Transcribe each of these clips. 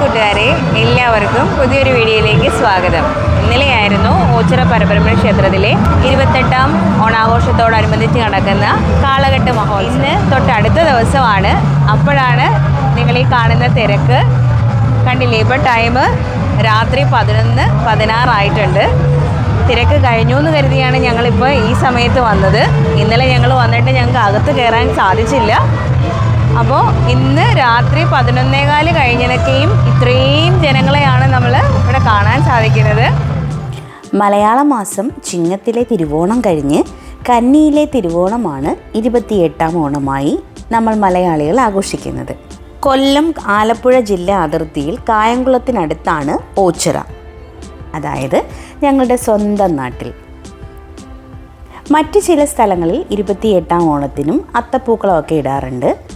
കൂട്ടുകാരെ എല്ലാവർക്കും പുതിയൊരു വീഡിയോയിലേക്ക് സ്വാഗതം. ഇന്നലെയായിരുന്നു ഓച്ചിറ പരബ്രഹ്മ ക്ഷേത്രത്തിലെ ഇരുപത്തെട്ടാം ഓണാഘോഷത്തോടനുബന്ധിച്ച് നടക്കുന്ന കാളകെട്ട് മഹോത്സവം. ഇന്ന് തൊട്ടടുത്ത ദിവസമാണ്. അപ്പോഴാണ് നിങ്ങൾ ഈ കാണുന്ന തിരക്ക്. കണ്ടില്ലേ? ഇപ്പോൾ ടൈം രാത്രി പതിനൊന്ന് പതിനാറായിട്ടുണ്ട്. തിരക്ക് കഴിഞ്ഞു എന്ന് കരുതിയാണ് ഞങ്ങളിപ്പോൾ ഈ സമയത്ത് വന്നത്. ഇന്നലെ ഞങ്ങൾ വന്നിട്ട് ഞങ്ങൾക്ക് അകത്ത് കയറാൻ സാധിച്ചില്ല. അപ്പോൾ ഇന്ന് രാത്രി പതിനൊന്നേകാൽ കഴിഞ്ഞതൊക്കെയും ഇത്രയും ജനങ്ങളെയാണ് നമ്മൾ ഇവിടെ കാണാൻ സാധിക്കുന്നത്. മലയാള മാസം ചിങ്ങത്തിലെ തിരുവോണം കഴിഞ്ഞ് കന്നിയിലെ തിരുവോണമാണ് ഇരുപത്തിയെട്ടാം ഓണമായി നമ്മൾ മലയാളികൾ ആഘോഷിക്കുന്നത്. കൊല്ലം ആലപ്പുഴ ജില്ലാ അതിർത്തിയിൽ കായംകുളത്തിനടുത്താണ് ഓച്ചിറ. അതായത് ഞങ്ങളുടെ സ്വന്തം നാട്ടിൽ. മറ്റ് ചില സ്ഥലങ്ങളിൽ ഇരുപത്തിയെട്ടാം ഓണത്തിനും അത്തപ്പൂക്കളമൊക്കെ ഇടാറുണ്ട്.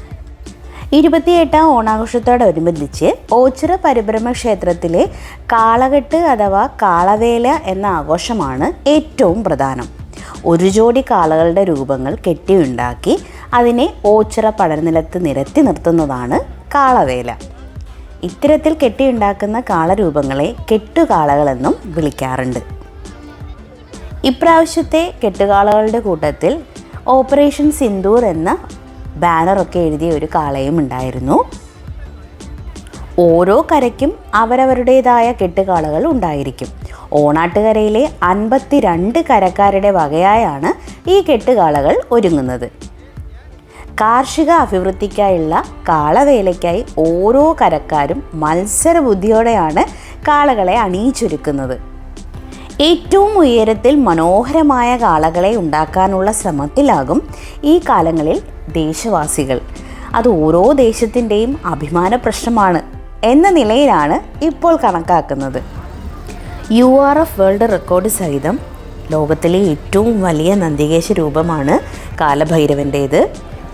ഇരുപത്തിയെട്ടാം ഓണാഘോഷത്തോടനുബന്ധിച്ച് ഓച്ചിറ പരിഭ്രമ ക്ഷേത്രത്തിലെ കാളകെട്ട് അഥവാ കാളവേല എന്ന ആഘോഷമാണ് ഏറ്റവും പ്രധാനം. ഒരു ജോഡി കാളകളുടെ രൂപങ്ങൾ കെട്ടിയുണ്ടാക്കി അതിനെ ഓച്ചിറ പടനിലത്ത് നിരത്തി നിർത്തുന്നതാണ് കാളവേല. ഇത്തരത്തിൽ കെട്ടിയുണ്ടാക്കുന്ന കാളരൂപങ്ങളെ കെട്ടുകാളകളെന്നും വിളിക്കാറുണ്ട്. ഇപ്രാവശ്യത്തെ കെട്ടുകാളകളുടെ കൂട്ടത്തിൽ ഓപ്പറേഷൻ സിന്ദൂർ എന്ന ബാനറൊക്കെ എഴുതിയ ഒരു കാളയും ഉണ്ടായിരുന്നു. ഓരോ കരയ്ക്കും അവരവരുടേതായ കെട്ടുകാളകൾ ഉണ്ടായിരിക്കും. ഓണാട്ടുകരയിലെ അൻപത്തിരണ്ട് കരക്കാരുടെ വകയായാണ് ഈ കെട്ടുകാളകൾ ഒരുങ്ങുന്നത്. കാർഷിക അഭിവൃദ്ധിക്കായുള്ള കാളവേലയ്ക്കായി ഓരോ കരക്കാരും മത്സരബുദ്ധിയോടെയാണ് കാളകളെ അണിയിച്ചൊരുക്കുന്നത്. ഏറ്റവും ഉയരത്തിൽ മനോഹരമായ കാളകളെ ഉണ്ടാക്കാനുള്ള ശ്രമത്തിലാകും ഈ കാലങ്ങളിൽ ദേശവാസികൾ. അത് ഓരോ ദേശത്തിന്റെയും അഭിമാന പ്രശ്നമാണ് എന്ന നിലയിലാണ് ഇപ്പോൾ കണക്കാക്കുന്നത്. U R F world record സഹിതം ലോകത്തിലെ ഏറ്റവും വലിയ നന്ദികേശ രൂപമാണ് കാലഭൈരവന്റേത്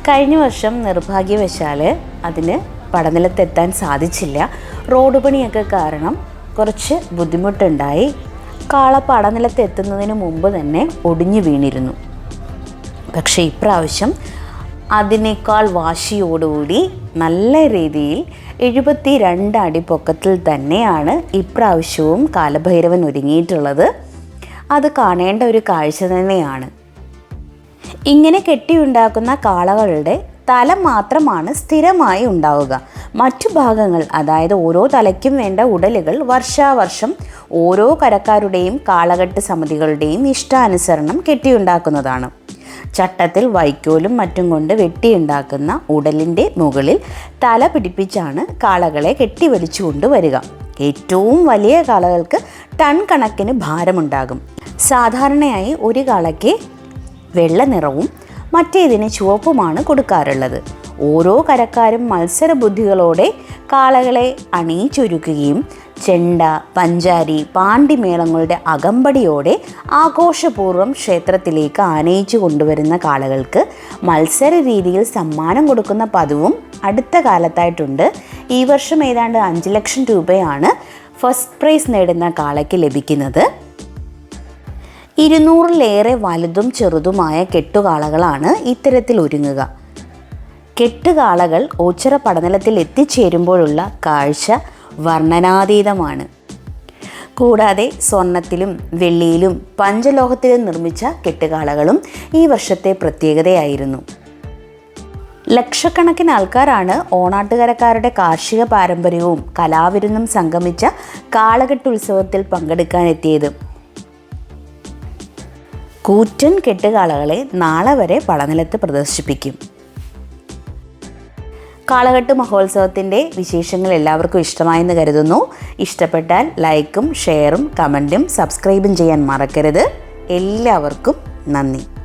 കഴിഞ്ഞ വർഷം നിർഭാഗ്യവശാൽ അതിന് പടനിലത്തെത്താൻ സാധിച്ചില്ല. റോഡ് പണിയൊക്കെ കാരണം കുറച്ച് ബുദ്ധിമുട്ടുണ്ടായി. കാള പടനിലത്തെത്തുന്നതിന് മുമ്പ് തന്നെ ഒടിഞ്ഞു വീണിരുന്നു. പക്ഷേ ഇപ്രാവശ്യം അതിനേക്കാൾ വാശിയോടുകൂടി നല്ല രീതിയിൽ എഴുപത്തി രണ്ട് അടി പൊക്കത്തിൽ തന്നെയാണ് ഇപ്രാവശ്യവും കാലഭൈരവൻ ഒരുങ്ങിയിട്ടുള്ളത്. അത് കാണേണ്ട ഒരു കാഴ്ച തന്നെയാണ്. ഇങ്ങനെ കെട്ടിയുണ്ടാക്കുന്ന കാളകളുടെ തല മാത്രമാണ് സ്ഥിരമായി ഉണ്ടാവുക. മറ്റു ഭാഗങ്ങൾ അതായത് ഓരോ തലയ്ക്കും വേണ്ട ഉടലുകൾ വർഷാവർഷം ഓരോ കരക്കാരുടെയും കാളകെട്ട് സമിതികളുടെയും ഇഷ്ടാനുസരണം കെട്ടിയുണ്ടാക്കുന്നതാണ്. ചട്ടത്തിൽ വൈക്കോലും മറ്റും കൊണ്ട് വെട്ടിയുണ്ടാക്കുന്ന ഉടലിന്റെ മുകളിൽ തല പിടിപ്പിച്ചാണ് കാളകളെ കെട്ടിവലിച്ചു കൊണ്ടുവരിക. ഏറ്റവും വലിയ കാളകൾക്ക് ടൺ കണക്കിന് ഭാരമുണ്ടാകും. സാധാരണയായി ഒരു കാളയ്ക്ക് വെള്ള നിറവും മറ്റേതിന് ചുവപ്പുമാണ് കൊടുക്കാറുള്ളത്. ഓരോ കരക്കാരും മത്സര ബുദ്ധികളോടെ കാളകളെ അണിയിച്ചൊരുക്കുകയും ചെണ്ട പഞ്ചാരി പാണ്ടിമേളങ്ങളുടെ അകമ്പടിയോടെ ആഘോഷപൂർവം ക്ഷേത്രത്തിലേക്ക് ആനയിച്ചു കൊണ്ടുവരുന്ന കാളകൾക്ക് മത്സര രീതിയിൽ സമ്മാനം കൊടുക്കുന്ന പതിവും അടുത്ത കാലത്തായിട്ടുണ്ട്. ഈ വർഷം ഏതാണ്ട് അഞ്ച് ലക്ഷം രൂപയാണ് ഫസ്റ്റ് പ്രൈസ് നേടുന്ന കാളയ്ക്ക് ലഭിക്കുന്നത്. ഇരുന്നൂറിലേറെ വലുതും ചെറുതുമായ കെട്ടുകാളകളാണ് ഇത്തരത്തിൽ ഒരുങ്ങുക. കെട്ടുകാളകൾ ഓച്ചിറ പടനിലത്തിൽ എത്തിച്ചേരുമ്പോഴുള്ള കാഴ്ച വർണനാതീതമാണ്. കൂടാതെ സ്വർണത്തിലും വെള്ളിയിലും പഞ്ചലോഹത്തിലും നിർമ്മിച്ച കെട്ടുകാളകളും ഈ വർഷത്തെ പ്രത്യേകതയായിരുന്നു. ലക്ഷക്കണക്കിന് ആൾക്കാരാണ് ഓണാട്ടുകരക്കാരുടെ കാർഷിക പാരമ്പര്യവും കലാവിരുന്നും സംഗമിച്ച കാളകെട്ട് ഉത്സവത്തിൽ പങ്കെടുക്കാനെത്തിയത്. കൂറ്റൻ കെട്ടുകാളകളെ നാളെ വരെ പടനിലത്ത് പ്രദർശിപ്പിക്കും. കാളകെട്ട് മഹോത്സവത്തിന്റെ വിശേഷങ്ങൾ എല്ലാവർക്കും ഇഷ്ടമായെന്ന് കരുതുന്നു. ഇഷ്ടപ്പെട്ടാൽ ലൈക്കും ഷെയറും കമന്റും സബ്സ്ക്രൈബും ചെയ്യാൻ മറക്കരുത്. എല്ലാവർക്കും നന്ദി.